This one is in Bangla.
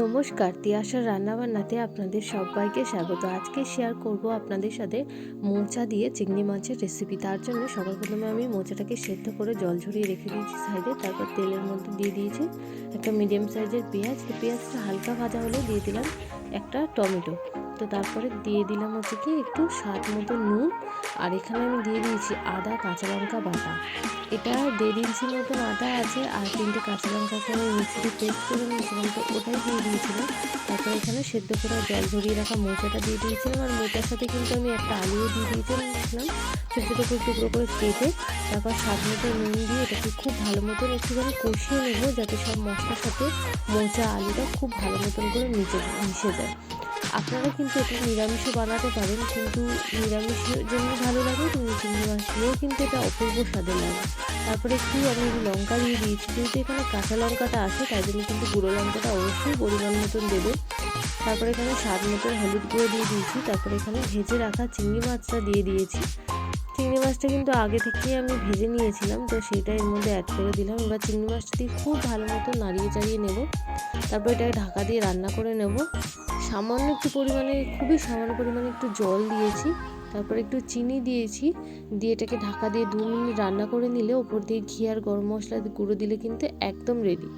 নমস্কার, তিয়াশার রান্নাবান্নাতে আপনাদের সবাইকে স্বাগত। আজকে শেয়ার করব আপনাদের সাথে মোচা দিয়ে চিংড়ি মাছের রেসিপি তার জন্য সবার প্রথমে আমি মোচাটাকে সেদ্ধ করে জল ঝরিয়ে রেখে দিয়েছি সাইডে তারপর তেলের মধ্যে দিয়ে দিয়েছি একটা মিডিয়াম সাইজের পেঁয়াজ। পেঁয়াজটা হালকা ভাজা হলে দিয়ে দিলাম একটা টমেটো। তো তারপরে দিয়ে দিলাম হচ্ছে কি একটু স্বাদ মতো নুন। আর এখানে আমি দিয়ে দিয়েছি আদা, কাঁচা লঙ্কা বাটা। এটা দেড় ইঞ্চি মতন আদা আছে আর তিনটে কাঁচা লঙ্কা করে মিক্সিতে পেস্ট করে নিয়েছিলাম, তো ওটাই দিয়ে দিয়েছিলাম। তারপর এখানে সেদ্ধ করে জল ঝরিয়ে রাখা মোচাটা দিয়ে দিয়েছিলাম আর মোচার সাথে কিন্তু আমি একটা আলুও দিয়ে দিয়েছিলাম। ছোটো ছোটো করে টুকরো করে কেটে তারপর স্বাদ মতো নুন দিয়ে এটাকে খুব ভালো মতন একটুখানি কষিয়ে নেব, যাতে সব মশলার সাথে মোচা, আলুটা খুব ভালো মতন করে মিশে মিশে যায়। আপনারা কিন্তু এটা নিরামিষও বানাতে পারেন, কিন্তু নিরামিষের জন্য ভালো লাগে কিন্তু চিংড়ি মাছ কিন্তু এটা অপূর্ব স্বাদে লাগে। তারপরে একটু আমি লঙ্কা দিয়ে দিয়েছি, যেহেতু এখানে কাঁচা লঙ্কাটা আছে, তাই জন্য কিন্তু গুঁড়ো লঙ্কাটা অবশ্যই পরিমাণ মতন দেবে। তারপরে এখানে স্বাদ মতন হলুদ গুঁড়ো দিয়ে দিয়েছি, তারপরে এখানে ভেজে রাখা চিংড়ি মাছটা দিয়ে দিয়েছি। চিংড়ি মাছটা কিন্তু আগে থেকেই আমি ভেজে নিয়েছিলাম, তো সেটা এর মধ্যে অ্যাড করে দিলাম। এবার চিংড়ি মাছটা দিয়ে খুব ভালো মতো নাড়িয়ে চাড়িয়ে নেব। তারপর এটাকে ঢাকা দিয়ে রান্না করে নেব। সামান্য একটু পরিমাণে, খুবই সামান্য পরিমাণে একটু জল দিয়েছি, তারপর একটু চিনি দিয়েছি, দিয়ে এটাকে ঢাকা দিয়ে দু মিনিট রান্না করে নিলে ওপর দিয়ে ঘি আর গরম মশলা গুঁড়ো দিলে কিন্তু একদম রেডি